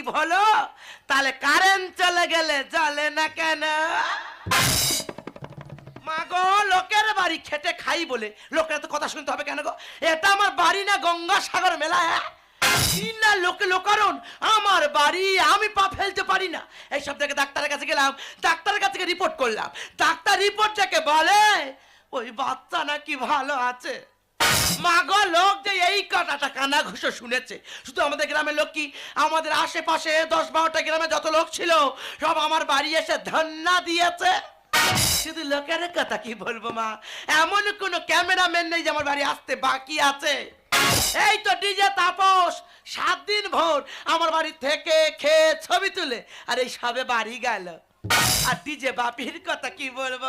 প্রদীপ হলো তাহলে কারেন্ট চলে গেলে জ্বলে না কেন? মা গো লোকের বাড়ি খেটে খাই বলে। লোকের তো কথা শুনতে হবে কেন গো? এটা আমার বাড়ি না গঙ্গা সাগর মেলা হ্যাঁ? না লোকে লোকারণ? আমার বাড়ি আমি পা ফেলতে পারি না। এইসব থেকে ডাক্তারের কাছে গেলাম, ডাক্তারের কাছে রিপোর্ট করলাম। ডাক্তার রিপোর্ট থেকে বলে, ওই বাচ্চা নাকি ভালো আছে। আশেপাশে দশ বারোটা গ্রামে যত লোক শুধু লোকের কথা কি বলব মা? এমন কোন ক্যামেরাম্যান নেই যে আমার বাড়ি আসতে বাকি আছে। এই তো ডিজে তাপস, সাত দিন ভোর আমার বাড়ি থেকে খেয়ে ছবি তুলে, আর এই সবে বাড়ি গেল। আর ডিজে বাপির কথা কি বলব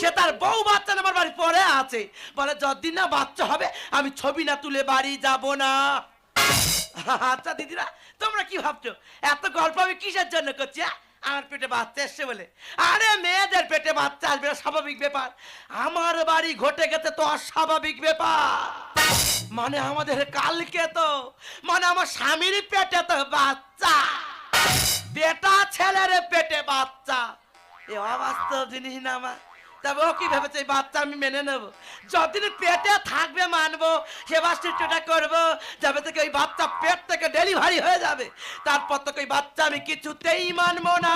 সে তার বউ বাচ্চা আমার বাড়ি পরে আছে। বলে যতদিন না বাচ্চা হবে, আমি ছবি না তুলে বাড়ি যাব না। আচ্ছা দিদিরা, তোমরা কি ভাবছ? এত গল্প আমি কিসের জন্য করছি হ্যাঁ? আমার পেটে বাচ্চা এসছে বলে। আরে, মেয়েদের পেটে বাচ্চা আসবে স্বাভাবিক ব্যাপার। আমার বাড়ি ঘটে গেছে তো অস্বাভাবিক ব্যাপার। মানে আমাদের কালকে তো মানে আমার স্বামীর পেটে তো বাচ্চা। বেটা ছেলের পেটে বাচ্চা। এ অবাস্তব জিনিস না আমার তবে ও কি ভেবেছে বাচ্চা আমি মেনে নেব? যতদিন পেটে থাকবে মানবো সেবা শিশুটা করব, যাবে থেকে ওই বাচ্চা পেট থেকে ডেলিভারি হয়ে যাবে। তারপর থেকে ওই বাচ্চা আমি কিছুতেই মানবো না।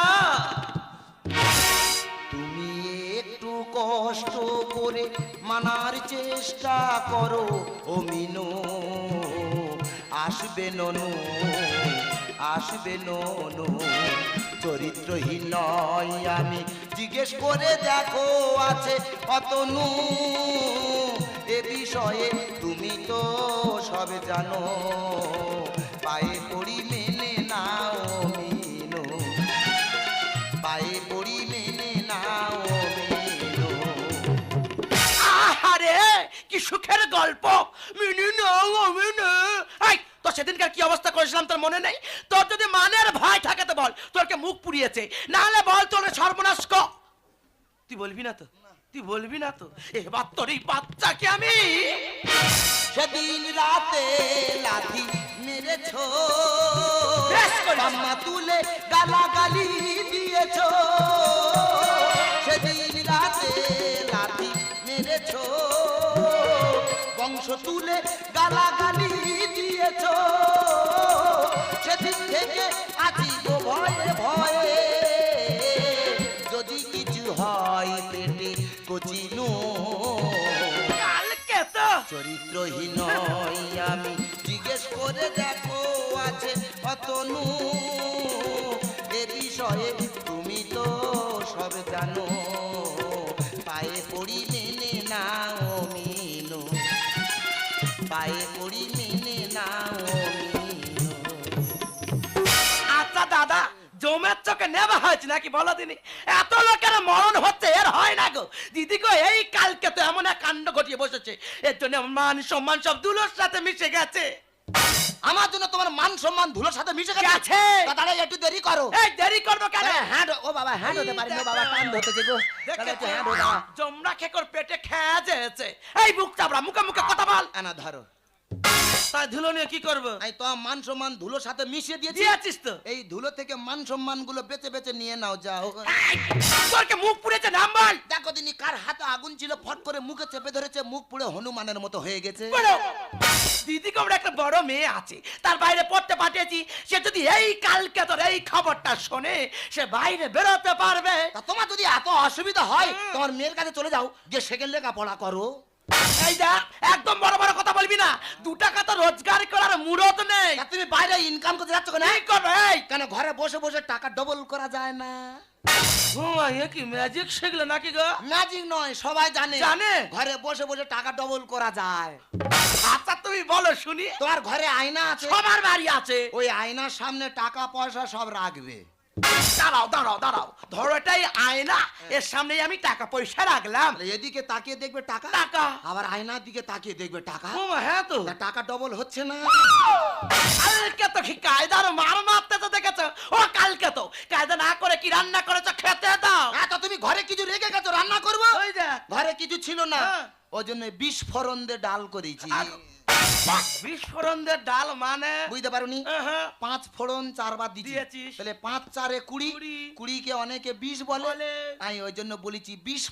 তুমি একটু কষ্ট করে মানার চেষ্টা করো ও মিনু আসবে ননু। আসবে ননু চরিত্রহীন নয় আমি জিজ্ঞেস করে দেখো আছে অতনু এ বিষয়ে তুমি তো সবে জানো। পায়ে পড়ি মেনে নাও মিনু পায়ে পড়ি মেনে নাও মেনো আহারে, কি সুখের গল্প। মিনি নাও, মিনি। সেদিনকার কি অবস্থা করেছিলাম তোর মনে নেই? তোর যদি মানের ভয় থাকে তো বল তোরকে মুখ পুড়িয়েছে। নাহলে বল তোর সর্বনাশ ক। তুই বলবি না তো? তুই বলবি না তো? এবার তোর এই বাচ্চাকে আমি সেদিন রাতে লাথি মেরেছ। তুলে গালাগালি দিয়েছ। সেদিন তুলে গালাগালি দিয়েছ। সেদিন থেকে আছি গো ভয়ে ভয়ে। যদি কিছু হয় পেটে কচিনু। কালকে তো চরিত্রহীন আমি। জিজ্ঞেস করে দেখো আছে অতনু। এ বিষয়ে তুমি তো সব জানো। পায়ে পড়ি মেনে পায়ে পড়ি মেনে নাও আচ্ছা দাদা জমের চোখে নেওয়া হয়েছে নাকি বলো দিনি? এত লোকের মরণ হচ্ছে, এর হয় না গো। দিদি গো, এই কালকে তো এমন এক কাণ্ড ঘটিয়ে বসেছে। এর জন্য মান সম্মান সব দুলোর সাথে মিশে গেছে। আমার জন্য তোমার মান সম্মান ধুলোর সাথে মিশে গেছে। আছে? তাহলে একটু দেরি করো। এই দেরি করব কেন? হ্যাঁ ও বাবা হ্যাঁ হতে পারি না বাবা কান ধরতে গো তাহলে হ্যাঁ জমরা খেকর পেটে খেয়া যেছে এই বুক চাপড়া মুখে মুখে কথা বল। আনা ধরো। ধুলো নিয়ে কি করব? আমি তো মান সম্মান ধুলোর সাথে মিশিয়ে দিয়েছি। দিয়েছিস তো? এই ধুলো থেকে মান সম্মানগুলো বেঁচে বেঁচে নিয়ে নাও যাও তোরকে মুখ পুড়েছে নাম বল দেখো দিনি কার হাতে আগুন ছিল ফট করে মুখে চেপে ধরেছে মুখ পুড়ে হনুমানের মতো হয়ে গেছে। দিদি কমরা একটা বড় মেয়ে আছে তার বাইরে পড়তে পাঠিয়েছি সে যদি এই কালকে তোর এই খবরটা শোনে সে বাইরে বেরোতে পারবে। তা তোমার যদি এত অসুবিধা হয় তোমার মেয়ের কাছে চলে যাও যে সেকেন্ড লেখাপড়া করো। এই দেখ একদম বড় বড় কথা বলবি না। দু টাকা তো রোজগার করার মুরত নেই। তা তুমি বাইরে ইনকাম করতে যাচ্ছ কেন? কি করবে এই? কেন ঘরে বসে বসে টাকা ডবল করা যায় না? হুমা, এ কি ম্যাজিক শিখলো নাকি গো? ম্যাজিক নয় সবাই জানে। জানে? ঘরে বসে বসে টাকা ডবল করা যায়। আচ্ছা তুমি বলো শুনি। তোমার ঘরে আয়না আছে? সবার বাড়ি আছে। ওই আয়নার সামনে টাকা পয়সা সব রাখবে। দাঁড়াও দাঁড়াও দাঁড়াও। ধরো এটাই আয়না এর সামনে আমি টাকা পয়সা রাখলাম। এদিকে তাকিয়ে দেখবে টাকা? টাকা। আবার আয়নার দিকে তাকিয়ে দেখবে টাকা? হ্যাঁ তো। টাকা ডবল হচ্ছে না। কালকে তো কায়দার মার মারতে তো দেখেছ? ও কালকে তো। কায়দা না করে কি রান্না করেছ খেতে দাও। হ্যাঁ তো তুমি ঘরে কিছু রেখে গেছো রান্না করব? ঘরে কিছু ছিল না। হ্যাঁ। ওই জন্য বিস্ফোরণ দিয়ে ডাল করেছি। বিস্ফোরণ দিয়ে ডাল মানে? বুঝতে পারোনি? পাঁচ ফোড়ন চারবার দিয়েছিস। তাহলে পাঁচ চারে কুড়ি। কুড়ি। কুড়িকে অনেকে বিষ বলে। বলে। আমি ওই জন্য বলেছি বিষ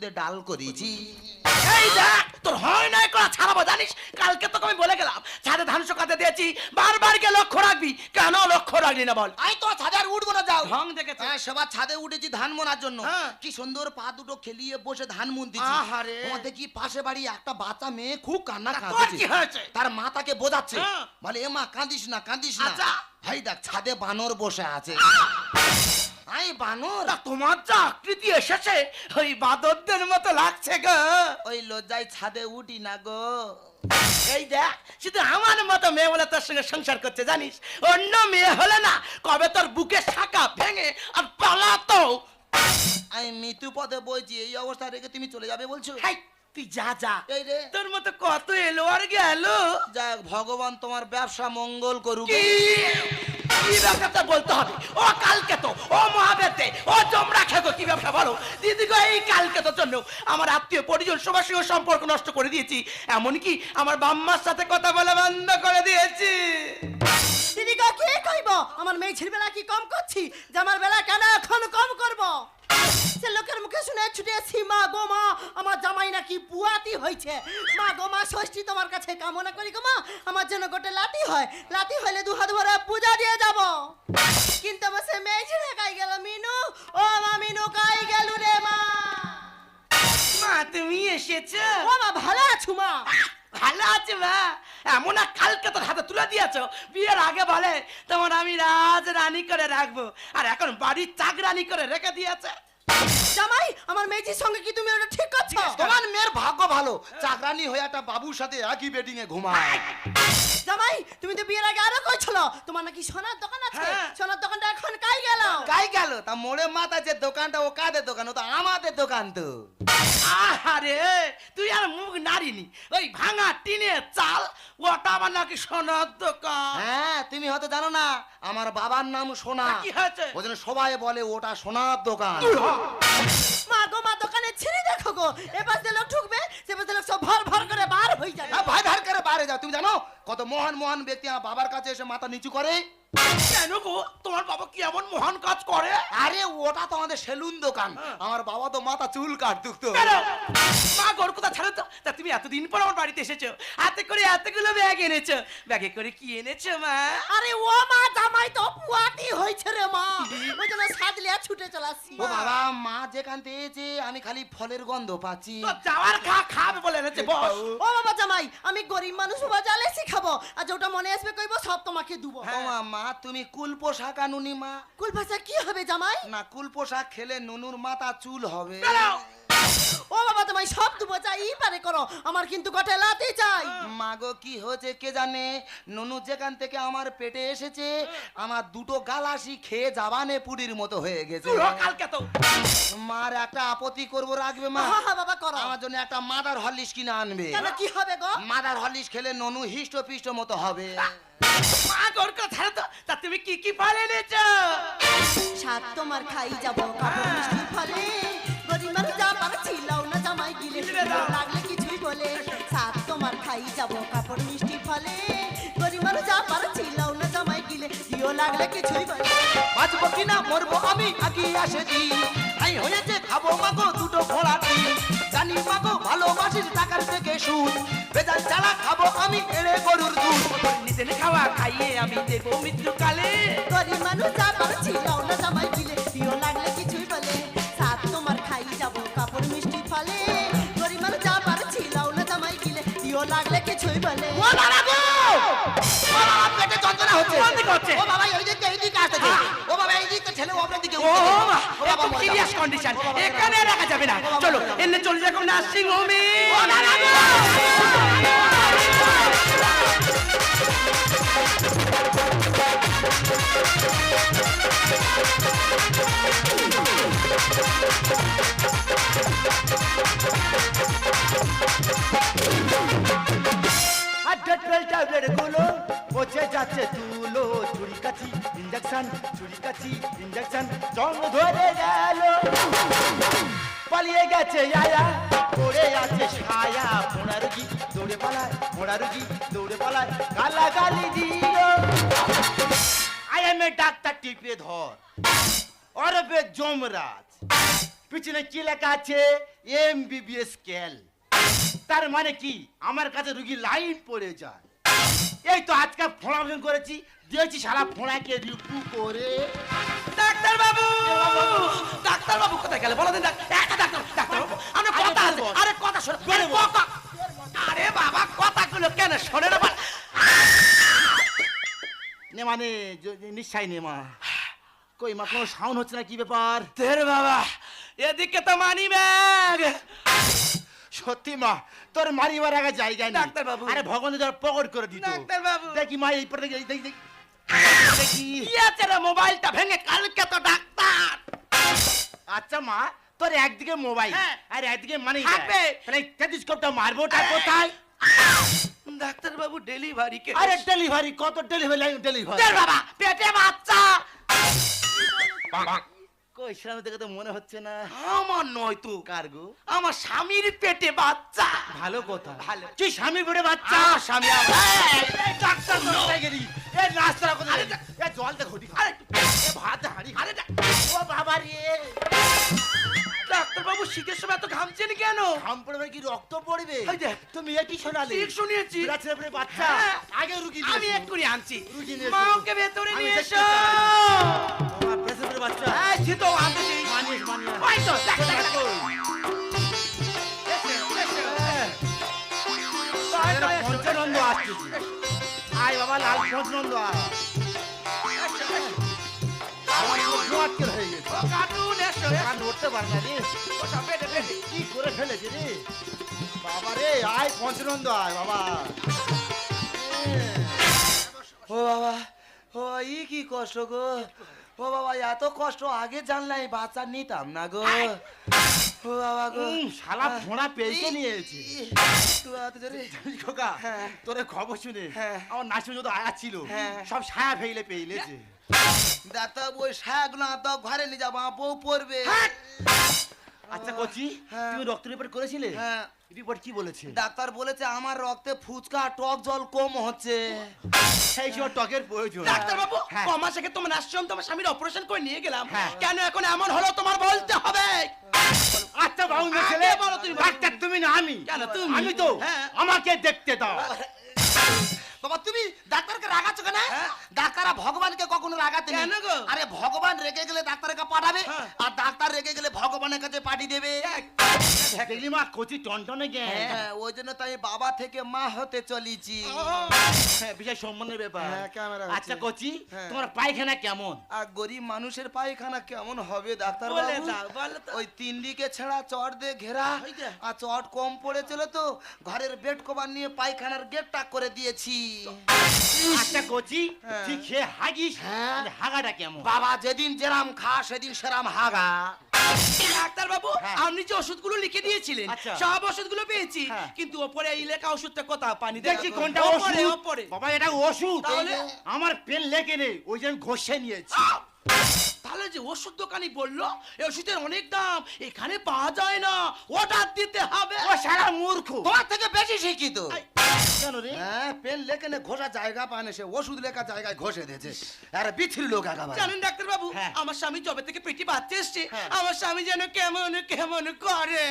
দিয়ে ডাল করেছি। এই দেখ তোর হয় নাই করা ছাড়াবো জানিস? কালকে তোকে আমি বলে গেলাম ছাদে ধান শুকাতে দিয়েছি বারবার কে লক্ষ্য রাখবি। কেন লক্ষ্য রাখলি না বল? আমি তো ছাদে আর উঠবো না যাও। ঢং দেখেছে হ্যাঁ সবার ছাদে উঠেছি ধান মোনার জন্য। হ্যাঁ। কি সুন্দর পা দুটো খেলিয়ে বসে ধান মুন আহারে। দেখি পাশে বাড়ি একটা বাচ্চা মেয়ে খুব কান্না কাঁদছে হয়েছে? তার মা তাকে বোঝাচ্ছে। হ্যাঁ। বলে এ মা কাঁদিস না কাঁদিস না। আচ্ছা। ভাই দেখ ছাদে বানর বসে আছে। আই বানর। তোমার যা আকৃতি এসেছে ওই বাদরদের মতো লাগছে গো। ওই লজ্জায় ছাদে উঠি না গো। এই দেখ শুধু আমার মতো মেয়ে বলে তোর সঙ্গে সংসার করছে জানিস? অন্য মেয়ে হলে না কবে তোর বুকে শাখা ভেঙে আর পালাতো? আমি মৃত্যু পথে বলছি এই অবস্থা রেখে তুমি চলে যাবে বলছো? হাই তুই যা যা। এই রে। তোর মতো কত এলো আর গেল? যাক ভগবান তোমার ব্যবসা মঙ্গল করুক। কি? কি ব্যবসাটা বলতে হবে? ও কালকে তো ও মহাবেতে ও জমরা খেতো কি ব্যবসা বলো? দিদি গো এই কালকে তোর জন্য আমার আত্মীয় পরিজন সবার সঙ্গে সম্পর্ক নষ্ট করে দিয়েছি। এমনকি আমার বাম্মার সাথে কথা বলা বন্ধ করে দিয়েছি। দিদি গো কি কইব? আমার মেয়েছির বেলা কি কম করছি? যে আমার বেলা কেন এখন কম করব? লোকের মুখে ছুটে আসছি মা গো মা আমার জামাই নাকি পুয়াতি হয়েছে মা গো মা ষষ্ঠী তোমার কাছে কামনা করি গো মা আমার জন্য গোটে লাতি হয়। লাতি হলে দু হাত ভরে পূজা দিয়ে যাব। কিন্তু আমার সে মেয়েছিরে কাই গেল মিনু ও মা মিনু কাই গেল রে মা? মা তুমি এসেছ? ও মা ভালো আছো মা? ভালো আছে মা। এমন এক কালকে তোর হাতে তুলে দিয়েছ। বিয়ের আগে বলে তোমার আমি রাজ রানী করে রাখব। আর এখন বাড়ির চাকরানি করে রেখে দিয়েছে। জামাই আমার মেয়েছির সঙ্গে কি তুমি ওটা ঠিক করছ? তোমার মেয়ের ভাগ্য ভালো। চাকরানি হয়ে একটা বাবুর সাথে একই বেডিং এ ঘুমায়। জামাই তুমি তো বিয়ের আগে আরও কইছিল তোমার নাকি সোনার দোকান আছে। হ্যাঁ। সোনার দোকানটা এখন কাই গেল। কাই গেল? তা মোড়ে মাথা যে দোকানটা ও কাদের দোকান? ও তো আমাদের দোকান তো। আরে তুই আর মুখ নারিনি ওই ভাঙা টিনের চাল ওটা আমার নাকি সোনার দোকান? হ্যাঁ তুমি হয়তো জানো না আমার বাবার নাম সোনা। কি হয়েছে? ওই জন্য সবাই বলে ওটা সোনার দোকান। মা গো মা দোকানে ছিঁড়ে দেখো গো। এবার যে লোক ঢুকবে সে পাশ লোক সব ভর ভর করে বার হয়ে যাবে। হ্যাঁ, ভাই ভাই করে বাইরে যাও তুমি জানো? কত মহান মহান ব্যক্তি আমার বাবার কাছে এসে মাথা নিচু করে? কেন গো? তোমার বাবা কি এমন মহান কাজ করে? আরে ওটা তো আমাদের সেলুন দোকান। হ্যাঁ। আমার বাবা তো মাথা চুল কাটতুক তো মা গোর কথা ছাড়ো তো? তা তুমি এতদিন পর আমার বাড়িতে এসেছ। হাতে করে এতগুলো ব্যাগ এনেছো। ব্যাগে করে কি এনেছো মা? আরে ও মা জামাই তো পুয়াতি হয়েছে রে মা। ওই জন্য সাজলে ছুটে চলাচ্ছি ও বাবা মা যেখান থেকে আমি খালি ফলের গন্ধ পাচ্ছি। তো যাওয়ার খা খাবে বলে এনেছে বস। ও বাবা জামাই আমি গরিব মানুষ বাবা জালে শিখাবো আর যেটা মনে আসবে কইব সব তোমাকে দুবো। ও মা, মা তুমি কুল পোশাক আনুনি মা। কুল পোশাক কি হবে জামাই? না কুল পোশাক খেলে নুনুর মাথা চুল হবে। ও বাবা জামাই সব দুবো চাই পারে করো। আমার কিন্তু গটে লাতে চাই। মাগো কি হয়েছে কে জানে? নুনু যেখান থেকে আমার পেটে এসেছে আমার দুটো গালাসি খেয়ে জাবানে পুরীর মতো হয়ে গেছে। কালকে তো? মার একটা আপত্তি করব রাখবে মা? হ্যাঁ বাবা করো। আমার জন্য একটা মাদার হরলিক্স কিনে আনবে। কেন কি হবে গো? মাদার হরলিক্স খেলে ননু হিষ্ট পিষ্ট মতো হবে। মাগোর কথা তো তা তুমি কি কি ফল এনেছো? সাত তোমার খাই যাব কাপড় মিষ্টি ফলে। যাব কাপড় মিষ্টি ফলে। গরিব মানুষ যা পারছিল না জামাই গিলে দিও লাগলে কিছুই বলে বাঁচবো কিনা মরবো আমি আগে আসে দি আই হয়েছে খাব মাগো দুটো ঘোড়া ডিম জানি মাগো ভালোবাসিস টাকার থেকে সুদ। বেজান চালা খাব আমি এড়ে গরুর দুধ। নিজের খাওয়া খাইয়ে আমি দেবো মৃত্যুকালে। গরিব মানুষ যা পারছিল না জামাই গিলে দিও লাগলে কিছুই কোন দিকে হচ্ছে? ও বাবা এই দিকে এই দিকে আসতেছে ও বাবা এই দিকে ছেলে ওপরের দিকে ও উঠতেছে। মা ও বাবা এত সিরিয়াস কন্ডিশন এখানে রাখা যাবে না চলো এনে চলে যাব নার্সিং হোমে ও! আর ডেটল ট্যাবলেটগুলো পচে যাচ্ছে তুলো চুরি কাছি ইঞ্জেকশন চুরি কাছি ইঞ্জেকশন জং ধরে গেল। পালিয়ে গেছে আয়া, পড়ে আছে ছায়া। মোড়া রুগী দৌড়ে পালায়, মোড়া রুগী দৌড়ে পালায় গালা গালি এম এ ডাক্তার টিপে ধর। অরবে জমরাজ পিছনে কি লেখা আছে? এম বিবিএস ক্যাল তার মানে কি? আমার কাছে রুগী লাইন পড়ে যায়। এই তো আজকে ফোড়া অপারেশন করেছি দিয়েছি সারা ফোড়াকে রিপু করে। ডাক্তার বাবু ডাক্তার বাবু কোথায় গেলে? বলো দিন ডাক্তার ডাক্তার বাবু আমরা কথা আছে। আরে কথা শোনো। আরে কথা আরে বাবা কথাগুলো কেন শোনে না? নে মানে নিশ্চয় নে মা। কই মা কোনো সাউন্ড হচ্ছে না কি ব্যাপার? তেরে বাবা এদিকে তো মানি ব্যাগ সত্যি মা তোর মারিবার আগে জায়গা নেই। ডাক্তারবাবু। আরে ভগবান তোর প্রকট করে দিত। ডাক্তারবাবু। দেখি মা এই পরে দেখি দেখি দেখি। দেখি। কি আছে রে মোবাইলটা ভেঙে কালকে তো ডাক্তার। আচ্ছা মা তোর একদিকে মোবাইল হ্যাঁ। আর একদিকে মানে থাকবে। তাহলে টেলিস্কোপটা মারবোটা কোথায়? ডাক্তার বাবু ডেলিভারি কে। আরে ডেলিভারি কত ডেলিভারি ডেলিভারি বাবা পেটে বাচ্চা। কই সেরকম দেখে তো মনে হচ্ছে না। আমার নয় তো। কার্গো আমার স্বামীর পেটে বাচ্চা। ভালো কথা। ভালো। তুই বেড়ে বাচ্চা? স্বামী ডাক্তার কোথায়? গেলি এ কোথায়? এ জল দে ঘটি। আরে এ ভাত হাঁড়ি। আরে ও বাবা রে। ডাক্তার বাবু শীতের সময় এত ঘামছেন কেন? হাম পড়বে কি? রক্ত পড়বে। তুমি কি শোনালে। ঠিক শুনিয়েছি ছেলে বাচ্চা। হ্যাঁ। আগে রুগী আমি দিয়েছ। এক্ষুনি আনছি। মাকে ভেতরে নিয়ে এসো। আনতে মানিস মানিস ওই তো দেখ দেখ দেখ। কই? হ্যাঁ। এরা পঞ্চানন্দ আসতেছে আয় বাবা লাল পঞ্চানন্দ আটকে হয়ে গেছে কার্টুন এসো। আর নড়তে পারে না রে ও সব পেটে পেটে কি করে ফেলেছে রে বাবা রে আয় পঞ্চানন্দ আয় বাবা ও বাবা ও ই কি কষ্ট গো ও বাবা এত কষ্ট আগে জানলাই বাচ্চা নিতাম না গো। ও বাবা গো। শালা ফোঁড়া পেয়েছে নিয়েছে। খোকা হ্যাঁ। তোরে খবর শুনে হ্যাঁ। আমার নাচে যত আয়া ছিল হ্যাঁ। সব ছায়া ফেলে পেয়েছে ডাক্তার ওই শাকগুলো তো ঘরে নিয়ে যাব বউ পড়বে। আচ্ছা কচি। তুমি রক্ত রিপোর্ট করেছিলে? হ্যাঁ। রিপোর্ট কি বলেছে? ডাক্তার বলেছে আমার রক্তে ফুচকা টক জল কম হচ্ছে। সেই সব টকের প্রয়োজন। ডাক্তার বাবু ক মাস আগে তোমার আশ্রম তোমার স্বামীর অপারেশন করে নিয়ে গেলাম। হ্যাঁ। কেন এখন এমন হলো তোমার বলতে হবে? আচ্ছা বাবু ছেলে ডাক্তার তুমি। না আমি। কেন তুমি? আমি তো হ্যাঁ। আমাকে দেখতে দাও। বাবা তুমি ডাক্তারকে রাগাচ্ছ কেন? হ্যাঁ। ডাক্তাররা ভগবানকে কখনো রাগাতে নেই। আরে ভগবান রেগে গেলে ডাক্তারের কাছে পাঠাবে হ্যাঁ। আর ডাক্তার রেগে গেলে ভগবানের কাছে পাঠিয়ে দেবে। দেখলি মা কচি টনটনে জ্ঞান হ্যাঁ ওই জন্য তাই বাবা থেকে মা হতে চলেছি। হ্যাঁ, বিশাল সম্মানের ব্যাপার। হ্যাঁ, ক্যামেরা আচ্ছা কচি। তোমার পায়খানা কেমন? আর গরিব মানুষের পায়খানা কেমন হবে ডাক্তার বলে দাও, বলো তো। ওই তিন দিকে ছেঁড়া চট দিয়ে ঘেরা আর চট কম পড়েছিল তো ঘরের বেড কভার নিয়ে পায়খানার গেটটা করে দিয়েছি। আচ্ছা কচি হ্যাঁ। ঠিক সে হাগিস হ্যাঁ। হাগাটা কেমন বাবা যেদিন যেরাম খা সেদিন সেরাম হাগা ডাক্তার বাবু হ্যাঁ। আপনি যে ওষুধগুলো লিখে দিয়েছিলেন আচ্ছা। সব ওষুধগুলো পেয়েছি হ্যাঁ। কিন্তু ওপরে এই লেখা ওষুধটা কোথা পানি দেখছি কোনটা ওপরে ওষুধ ওপরে বাবা এটা ওষুধ তাহলে? আমার পেন লেগে নেই ওই জন্য ঘষে নিয়েছি আহ! তাহলে যে ওষুধ দোকানি বলল এই ওষুধের অনেক দাম এখানে পাওয়া যায় না অর্ডার দিতে হবে ও সারা মূর্খ তোমার থেকে বেশি শিক্ষিত কেন রে হ্যাঁ পেন লেখে নে ঘষা জায়গা পায় না সে ওষুধ লেখা জায়গায় ঘষে দিয়েছে আরে বিচ্ছিরি লোক একেবারে জানেন ডাক্তার বাবু হ্যাঁ। আমার স্বামী জবে থেকে পেটি বাচ্চা এসছে হ্যাঁ। আমার স্বামী যেন কেমন কেমন করে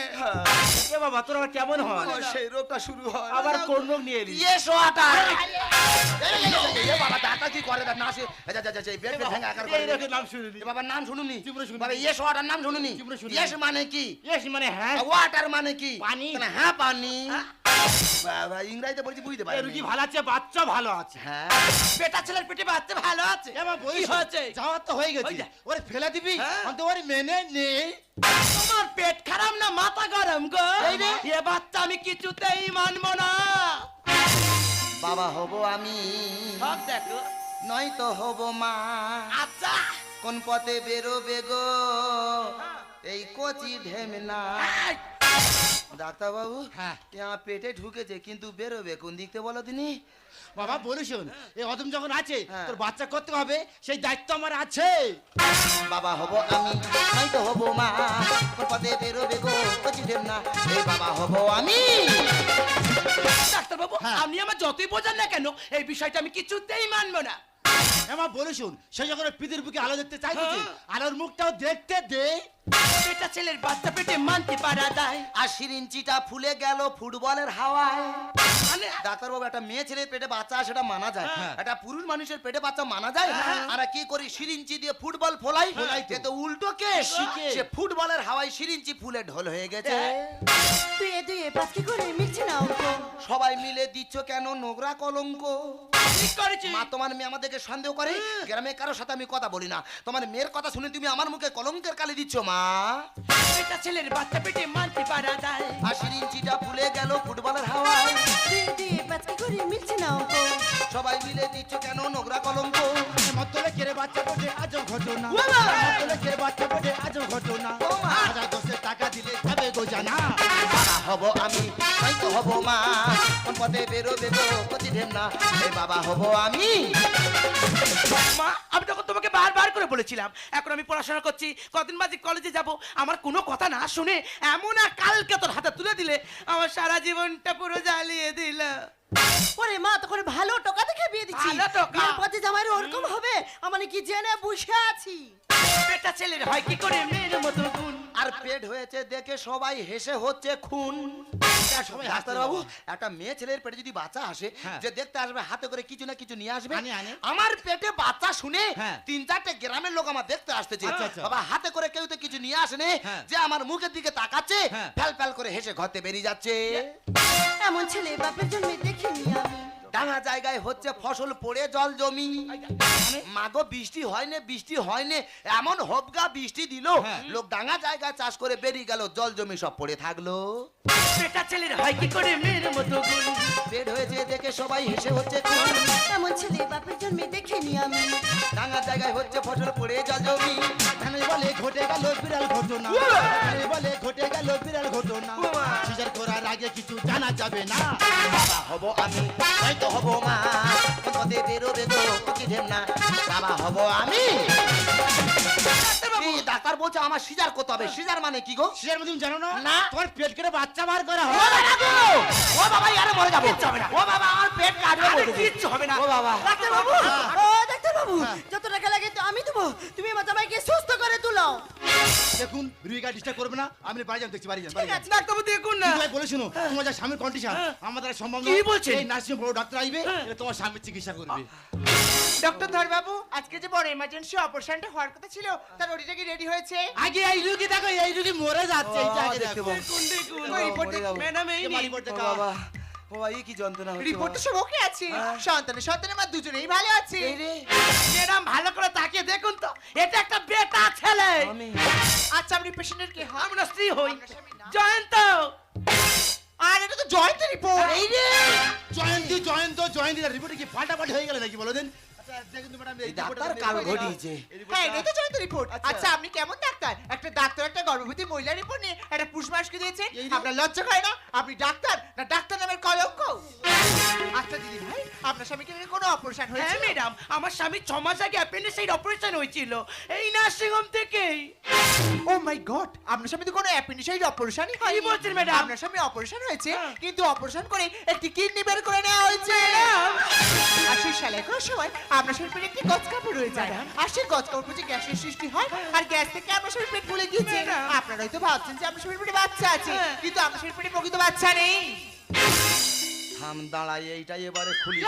এ বাবা তোর আবার কেমন হয় সেই রোগটা শুরু হয় আবার কোন রোগ নিয়ে এলি ইয়ে সোয়াটা এ বাবা দাঁতা কি করে না সে যা যা যা বেড ভেঙে আকার করে এই নাম শুনিনি বাবার নাম শুনুনি। বাবা ইয়ে সোয়াটার নাম শুনুনি। ইয়েস মানে কি? ইয়েস মানে হ্যাঁ। ওয়াটার মানে কি? পানি। তাহলে হ্যাঁ পানি। বাবা ইংরেজিতে বলছি বুঝতে পারি রুগী ভালো আছে বাচ্চা ভালো আছে। হ্যাঁ। ছেলের পেটে বাচ্চা ভালো আছে। বলিস হয়েছে? যাওয়ার তো হয়ে গেছে। ওরে ফেলে দিবি? হ্যাঁ। অন্ত ওরে মেনে নেই তোমার পেট খারাপ না মাথা গরম গো। এ বাচ্চা আমি কিছুতেই মানবো না। বাবা হব আমি। সব দেখো। নয় তো হব মা। আচ্ছা। কোন পথে বেরোবে গো? এই কচি ঢেমনা। ডাক্তার বাবু হ্যাঁ। পেটে ঢুকেছে কিন্তু বেরোবে কোন দিকতে বলো তিনি বাবা বলি শোন এই অদম যখন আছে হ্যাঁ। তোর বাচ্চা করতে হবে সেই দায়িত্ব আমার আছে। বাবা হব আমি নাই তো হব মা। কোন পথে বেরোবে গো কচি ঢেমনা? এই বাবা হব আমি। ডাক্তারবাবু হ্যাঁ। আপনি আমার যতই বোঝান না কেন এই বিষয়টা আমি কিছুতেই মানবো না। আমার বলে শুন সে যখন পৃথিবীর বুকে আলো দেখতে চাইতেছে হ্যাঁ। আলোর মুখটাও দেখতে দে এটা ছেলের বাচ্চা পেটে মানতে পারা যায়। আর সিরিঞ্চিটা ফুলে গেল ফুটবলের হাওয়ায়। মানে ডাক্তারবাবু একটা মেয়ে ছেলের পেটে বাচ্চা সেটা মানা যায়। হ্যাঁ। একটা পুরুষ মানুষের পেটে বাচ্চা মানা যায়? আর কি করি সিরিঞ্চি দিয়ে ফুটবল ফোলাই? ফোলাই তো। উল্টো শিখে। সে ফুটবলের হাওয়ায় সিরিঞ্চি ফুলে ঢোল হয়ে গেছে। দুয়ে দুয়ে পাঁচ কি করে মিলছে না সবাই মিলে দিচ্ছ কেন নোংরা কলঙ্ক? মা তোমার মেয়ে আমাদেরকে সন্দেহ করে? গ্রামে কারোর সাথে আমি কথা বলি না। তোমার মেয়ের কথা শুনে তুমি আমার মুখে কলঙ্কের কালি দিচ্ছ মা? এটা ছেলের বাচ্চা পেটে মানতে পারা যায় আর সিরিঞ্চিটা ফুলে গেল ফুটবলের হাওয়ায়। করে মিলছে না অঙ্ক সবাই মিলে দিচ্ছ কেন নোংরা কলঙ্ক? মতলে কেড়ে বাচ্চা পেটে আজও ঘটনা। মতলে কেড়ে বাচ্চা পেটে আজও ঘটনা। হাজার দশের টাকা দিলে যাবে গো জানা। হব আমি হয়তো হব মা। কোন পথে বেরোবে গো ঢেমনা এই বাবা হব আমি। মা আমি তখন তোমাকে বারবার করে বলেছিলাম, এখন আমি পড়াশোনা করছি, কদিন বাজে কলেজে যাব। আমার কোনো কথা না শুনে এমন আর কালকে তোর হাতে তুলে দিলে, আমার সারা জীবনটা পুরো জ্বালিয়ে দিল। ওরে মা তখন ভালো টাকা দেখে বিয়ে দিচ্ছি ভালো টাকা? বিয়ের পথে জামাইয়ের ওরকম হবে আমার কি জেনে বসে আছি পেটা ছেলের হয় কি করে মেয়ের মতো গুণ আর পেট হয়েছে দেখে সবাই হেসে হচ্ছে খুন সবাই ডাক্তার বাবু একটা মেয়ে ছেলের পেটে যদি বাচ্চা আসে হ্যাঁ। যে দেখতে আসবে হাতে করে কিছু না কিছু নিয়ে আসবে। আমার পেটে বাচ্চা শুনে হ্যাঁ। তিন চারটে গ্রামের লোক আমার দেখতে আসতেছে আচ্ছা, আচ্ছা। বাবা হাতে করে কেউ তো কিছু নিয়ে আসেনি হ্যাঁ। যে আমার মুখের দিকে তাকাচ্ছে। ফ্যাল ফ্যাল করে হেসে ঘরতে বেরিয়ে যাচ্ছে এমন ছেলে বাপের জন্য দেখিনি আমি ডাঙা জায়গায় হচ্ছে ফসল পড়ে জল জমি। মাগো বৃষ্টি হয়নি বৃষ্টি হয়নি এমন হবগা বৃষ্টি দিল। হ্যাঁ। লোক ডাঙা জায়গায় চাষ করে বেরিয়ে গেল জল জমি সব পড়ে থাকল। পেটা ছেলের হয় কি করে মেয়ের মতো গুণ পেট হয়েছে দেখে সবাই হেসে হচ্ছে। এমন ছেলে বাপের জন্য দেখিনি আমি। ডাঙা জায়গায় হচ্ছে ফসল পড়ে জল জমি। বলে ঘটে গেল বিড়াল ঘটনা। বলে ঘটে গেল বিড়াল ঘটনা। সিজার করার আগে কিছু জানা যাবে না। বাবা হব আমি। হব মা। পথে বেরোবে গো কচি ঢেমনা বাবা হব আমি। ডাক্তার বলছে আমার সিজার করতে হবে। সিজার মানে কি গো? সিজার মধ্যে জানো না? না। তোমার পেট কেটে বাচ্চা বার করা ও হয় বাবা গো! ও বাবা ইয়ারে মরে যাব। হবে না। ও বাবা আমার পেট কাটবে বলেছে। কিচ্ছু হবে না। ও বাবা। ডাক্তার বাবু! ও ডাক্তার বাবু যত টাকা লাগে তো আমি দেবো। তুমি আমার জামাইকে সুস্থ করে তুলো। দেখুন রুইকা ডিস্টার্ব করবে না। আমি বাড়ি যান দেখছি বাড়ি যান ঠিক আছে। ডাক্তারবাবু দেখুন না। ভাই বলে শুনো তোমার যা স্বামীর কন্ডিশন আমাদের আর সম্ভব কি নয়। বলছেন? এই নার্সিং বড় ডাক্তার আইবে তোমার স্বামীর চিকিৎসা করবে। ডক্টর ধরবাবু আজকে যে বড় এমার্জেন্সি অপারেশনটা হওয়ার কথা ছিল তার ওটিটা কি রেডি হয়েছে? আগে এই রুগী দেখো এই রুগী মরে যাচ্ছে এইটা আগে দেখো। যাব। ম্যাডাম এই ও কা? বাবা ও বাবা এই কি যন্ত্রণা হচ্ছে রিপোর্ট তো সব ওকে আছে। সন্তানের সন্তানের মা দুজনেই ভালো আছে। এই ম্যাডাম ভালো করে তাকিয়ে দেখুন তো। এটা একটা বেটা ছেলে। আচ্ছা আপনি পেশেন্টের কে? হন আমরা স্ত্রী হই? জয়ন্ত। আর এটা তো জয়ন্ত রিপোর্ট এই রে! জয়ন্তী জয়ন্ত জয়ন্তী রিপোর্টে কি ফাটাফাটি হয়ে গেল নাকি বলো দেন? আচ্ছা এই ডাক্তার কাল ঘটিয়েছে। হ্যাঁ এটাই তো জয়ন্ত রিপোর্ট আচ্ছা। আচ্ছা আপনি কেমন ডাক্তার? একটা ডাক্তার একটা গর্ভবতী মহিলা রিপোর্ট নিয়ে একটা পুষ্পাসকে দিয়েছেন। আপনার লজ্জা করে না? আপনি ডাক্তার? না ডাক্তার নামের কলঙ্ক। আচ্ছা দিদি ভাই আপনার স্বামীকে কোনো অপারেশন হ্যাঁ ম্যাডাম আমার স্বামী ছ মাস আগে অ্যাপেন্ডিসাইড অপারেশন হয়েছিল। এই নার্সিং হোম থেকেই। ও মাই গড আপনার স্বামী তো কোনো অ্যাপেন্ডিসাইড অপারেশনই হয় বলছেন? আপনার স্বামী অপারেশন হয়েছে হ্যাঁ। কিন্তু অপারেশন করে একটি কিডনি বের করে নেওয়া হয়েছে। আর সেই সেলাই করার সময় আপনার শরীর পেটে একটি গজ কাপড় রয়ে যায় আর সেই গজ কাপড় বুঝে গ্যাসের সৃষ্টি হয় আর গ্যাস থেকে আমরা শরীর পেট ভুলে গিয়েছে? আপনারা হয়তো ভাবছেন যে আপনার শরীর পেটে বাচ্চা আছে হ্যাঁ। কিন্তু আপনার শরীর পেটে প্রকৃত বাচ্চা নেই থাম দাঁড়াই এইটাই এবারে খুলি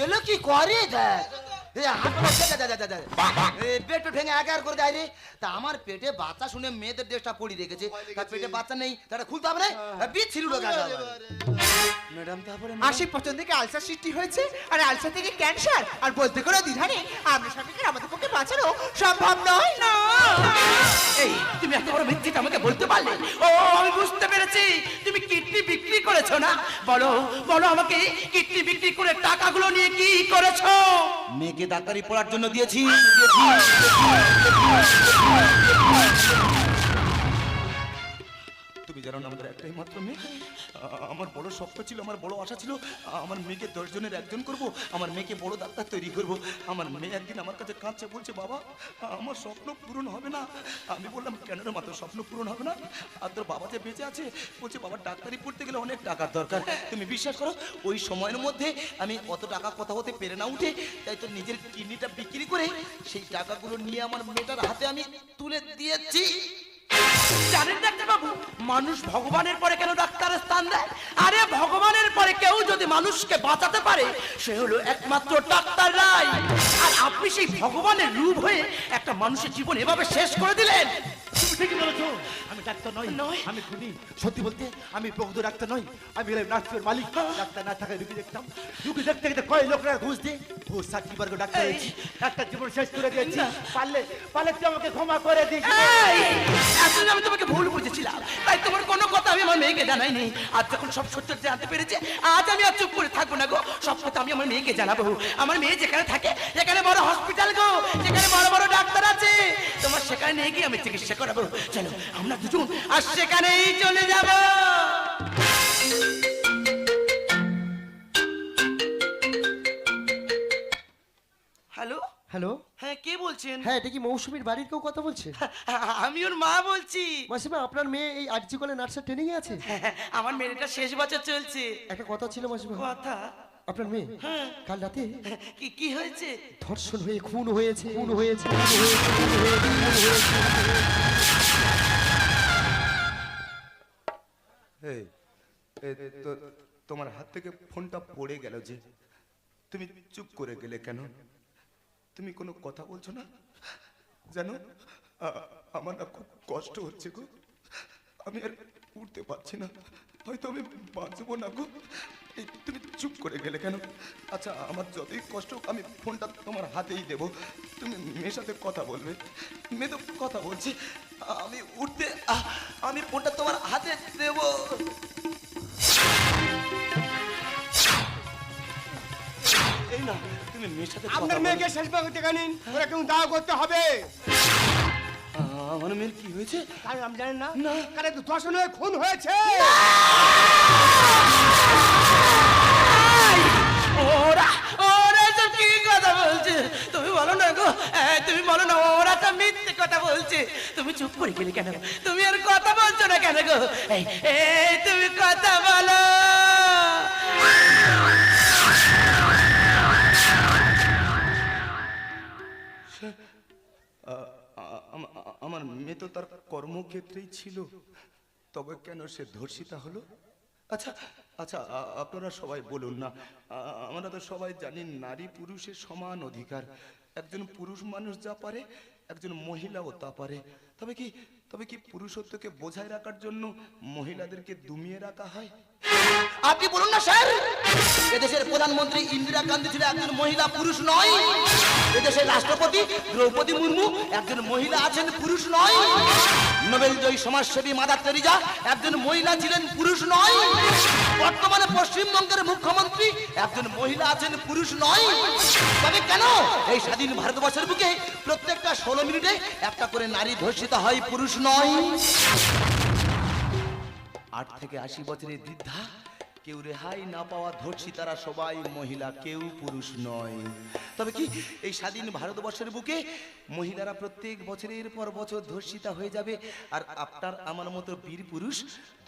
এলো কি করে দেখ পেট করে রে তা আমার পেটে বাচ্চা শুনে মেয়েদের ড্রেসটা পরি রেখেছে। তার পেটে বাচ্চা নেই তাহলে খুলতে হবে না। বিচ ম্যাডাম তারপরে সেই পচন থেকে আলসার সৃষ্টি হয়েছে আর আলসার থেকে ক্যান্সার। আর বলতে কোনো দ্বিধা নেই আপনার স্বামীকে আমাদের পক্ষে বাঁচানো সম্ভব নয়? না। এই তুমি এত বড় ভিত্তিটা আমাকে বলতে পারলে? ও আমি বুঝতে পেরেছি। তুমি কিডনি বিক্রি করেছ না? বলো বলো আমাকে কিডনি বিক্রি করে টাকাগুলো নিয়ে কি করেছ? মেয়েকে মেয়েকে ডাক্তারি পড়ার জন্য দিয়েছি। তুমি জানো না আমাদের একটাই মাত্র মেয়ে? আমার বড় স্বপ্ন ছিল, আমার বড় আশা ছিল, আমার মেয়েকে দশজনের একজন করব, আমার মেয়েকে বড় ডাক্তার তৈরি করব। আমার মেয়ে একদিন আমার কাছে কাঁদছে, বলছে, বাবা, আমার স্বপ্ন পূরণ হবে না। আমি বললাম, কেন রে মা, তোর স্বপ্ন পূরণ হবে না? আর তোর বাবা যে বেঁচে আছে, বলছে, বাবা, ডাক্তারি পড়তে গেলে অনেক টাকার দরকার। তুমি বিশ্বাস করো, ওই সময়ের মধ্যে আমি অত টাকা কথা হতে পেরে না উঠে, তাই তো নিজের কিডনিটা বিক্রি করে সেই টাকাগুলো নিয়ে আমার মেয়েটার হাতে আমি তুলে দিয়েছি। মানুষ ভগবানের পরে কেন ডাক্তারের স্থান দেয়? আরে ভগবানের পরে কেউ যদি মানুষকে বাঁচাতে পারে, সে হলো একমাত্র ডাক্তার রাই আর আপনি সেই ভগবানের রূপ হয়ে একটা মানুষের জীবন এভাবে শেষ করে দিলেন? ঠিকই বলেছ? আমি ডাক্তার নই নয়। আমি খুনি। সত্যি বলতে আমি প্রকৃত ডাক্তার নই। আমি হলাম নার্সের মালিক। ডাক্তার না থাকায় রুগী দেখতাম। রুগী দেখতে দেখতে কয় লোকরা ঘুষ দিয়ে ঘুষ সাক্ষী বর্গ ডাক্তার হয়েছি। একটা জীবন শেষ করে দিয়েছি। পারলে পারলে তুই আমাকে ক্ষমা করে দিস। আসলে আমি তোমাকে ভুল বুঝেছিলাম। তাই তোমার কোনো কথা আমি আমার মেয়েকে জানাইনি। আজ যখন সব সত্য জানতে পেরেছে আজ আমি আর চুপ করে থাকব না গো। সব কথা আমি আমার মেয়েকে জানাব। আমার মেয়ে যেখানে থাকে যেখানে বড় হসপিটাল গো যেখানে বড় বড় ডাক্তার আছে তোমার সেখানে নিয়ে গিয়ে আমি চিকিৎসা করাবো। চলো আমরা দুজন আর সেখানেই চলে যাব। হ্যালো? হ্যালো? হ্যাঁ কে বলছেন? হ্যাঁ এটা কি মৌসুমীর বাড়ির কেউ কথা বলছে? আমি ওর মা বলছি। মাসিমা আপনার মেয়ে এই আরজি কলে নার্সের ট্রেনিং এ আছে? আমার মেয়েটা শেষ বছর চলছে। একটা কথা ছিল মাসিমা। কথা? আপনার মেয়ে? কাল রাতে? কি কি হয়েছে? ধর্ষণ হয়ে খুন হয়েছে। খুন হয়েছে। তোমার হাত থেকে ফোনটা পড়ে গেল যে তুমি চুপ করে গেলে কেন? তুমি কোনো কথা বলছো না? জানো আমার না খুব কষ্ট হচ্ছে গো। আমি আর উঠতে পারছি না। হয়তো আমি বাঁচবো না গো। তুমি চুপ করে গেলে কেন? আচ্ছা আমার যতই কষ্ট আমি ফোনটা তোমার হাতেই দেবো। তুমি মেয়ের সাথে কথা বলবে। মেয়ে তো কথা বলছি। আমি উঠতে আমি ফোনটা তোমার হাতে দেবো। এই না তুমি মেয়ের সাথে আপনার মেয়েকে শেষ ভাগ থেকে নিন। ওরা কেউ দাওয়া করতে হবে। আমার মেয়ের কি হয়েছে? কারণ আমি জানেন না। কারণ তো ধর্ষণ হয়ে খুন হয়েছে। ওরা ওরা সব কি কথা বলছে? তুমি বলো না গো। তুমি বলো না ওরা তো মিথ্যে কথা বলছে। তুমি চুপ করে গেলে কেন তুমি আর কথা বলছো না কেন গো? এই তুমি কথা বলো। আমার মেয়ে তো তার কর্মক্ষেত্রেই ছিল। তবে কেন সে ধর্ষিতা হলো? আচ্ছা আচ্ছা আপনারা সবাই বলুন না। আমরা তো সবাই জানি নারী পুরুষের সমান অধিকার। একজন পুরুষ মানুষ যা পারে একজন মহিলাও তা পারে। তবে কি তবে কি পুরুষত্বকে বোঝায় রাখার জন্য মহিলাদেরকে দুমিয়ে রাখা হয়? আপনি বলুন না, স্যার, এদেশের প্রধানমন্ত্রী ইন্দিরা গান্ধী ছিল একজন মহিলা, পুরুষ নয়। এদেশের রাষ্ট্রপতি দ্রৌপদী মুর্মু একজন মহিলা আছেন, পুরুষ নয়। নোবেল জয়ী সমাজসেবী মাদার তেরিজা একজন মহিলা ছিলেন, পুরুষ নয়। বর্তমানে পশ্চিমবঙ্গের মুখ্যমন্ত্রী একজন মহিলা আছেন, পুরুষ নয়। তবে কেন এই স্বাধীন ভারতবর্ষের বুকে প্রত্যেকটা ষোলো মিনিটে একটা করে নারী ধর্ষিত হয় পুরুষ নয়। আট থেকে আশি বছরের বৃদ্ধা কেউ রেহাই না পাওয়া ধর্ষী তারা সবাই মহিলা, কেউ পুরুষ নয়। তবে কি এই স্বাধীন ভারতবর্ষের বুকে মহিলারা প্রত্যেক বছরের পর বছর ধর্ষিতা হয়ে যাবে? আর আপনার আমার মতো বীর পুরুষ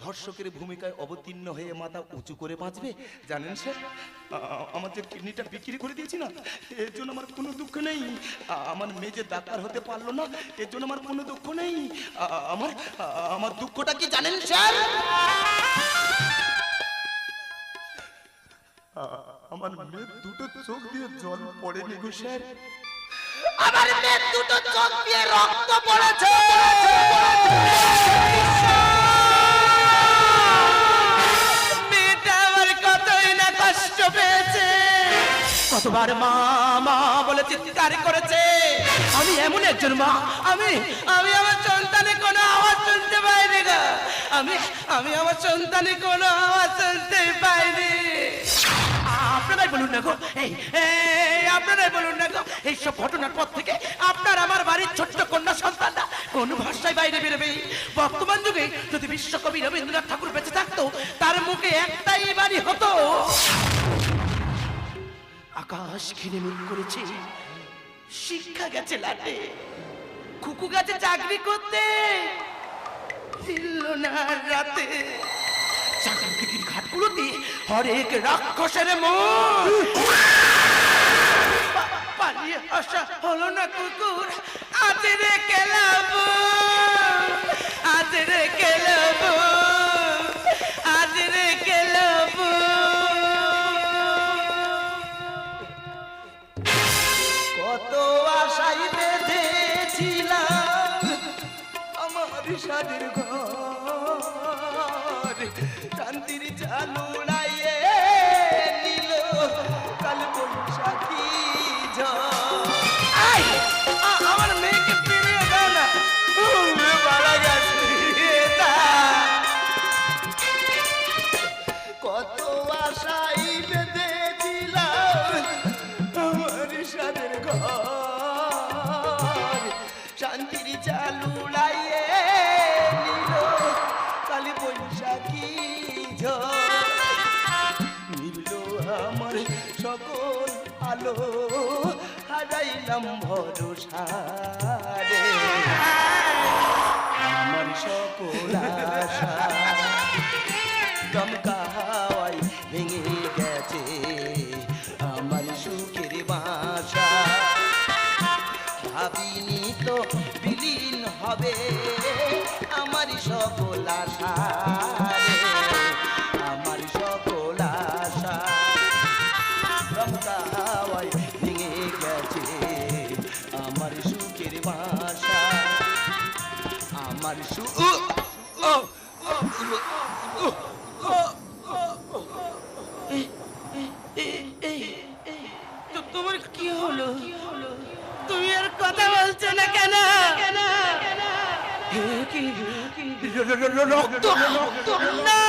ধর্ষকের ভূমিকায় অবতীর্ণ হয়ে মাথা উঁচু করে বাঁচবে? জানেন স্যার আমার যে কিডনিটা বিক্রি করে দিয়েছি না, এর জন্য আমার কোনো দুঃখ নেই। আমার মেয়ে যে ডাক্তার হতে পারল না, এর জন্য আমার কোনো দুঃখ নেই। আমার আমার দুঃখটা কি জানেন স্যার? আমার মেয়ে দুটো চোখ দিয়ে জল পড়েনি গো স্যার। আমার মেয়ের দুটো চোখ দিয়ে রক্ত পড়েছে। কতবার মা মা বলে চিৎকার করেছে। আমি এমন একজন মা, আমি আমি আমার সন্তানের কোনো আওয়াজ শুনতে পাইনি গো। আমি আমি আমার সন্তানের কোনো আওয়াজ শুনতে পাইনি। আপনারাই বলুন না গো। এই আপনারাই বলুন না গো। এইসব ঘটনার পর থেকে আপনার আমার বাড়ির ছোট্ট কন্যা সন্তানরা কোন ভাষায় বাইরে বেরোবে? বর্তমান যুগে যদি বিশ্বকবি রবীন্দ্রনাথ ঠাকুর বেঁচে থাকতো, তার মুখে একটাই বাড়ি হতো। আকাশ ঘিরে মিল করেছে, শিক্ষা গেছে লাটে খুকু গেছে চাকরি করতে ফিরল না রাতে। চাকরির দিয়ে হরেক রাক্ষসের মন পালিয়ে আসা হলো না কুকুর। আজ রে আজ রে আজ রে হবে আমার সকল আশা আমার সকল আশা। দমকা হাওয়ায় ভেঙে গেছে আমার সুখের বাসা। আমার সু তোমার কি হলো? তুমি আর কথা বলছো না কেন? রক্ত না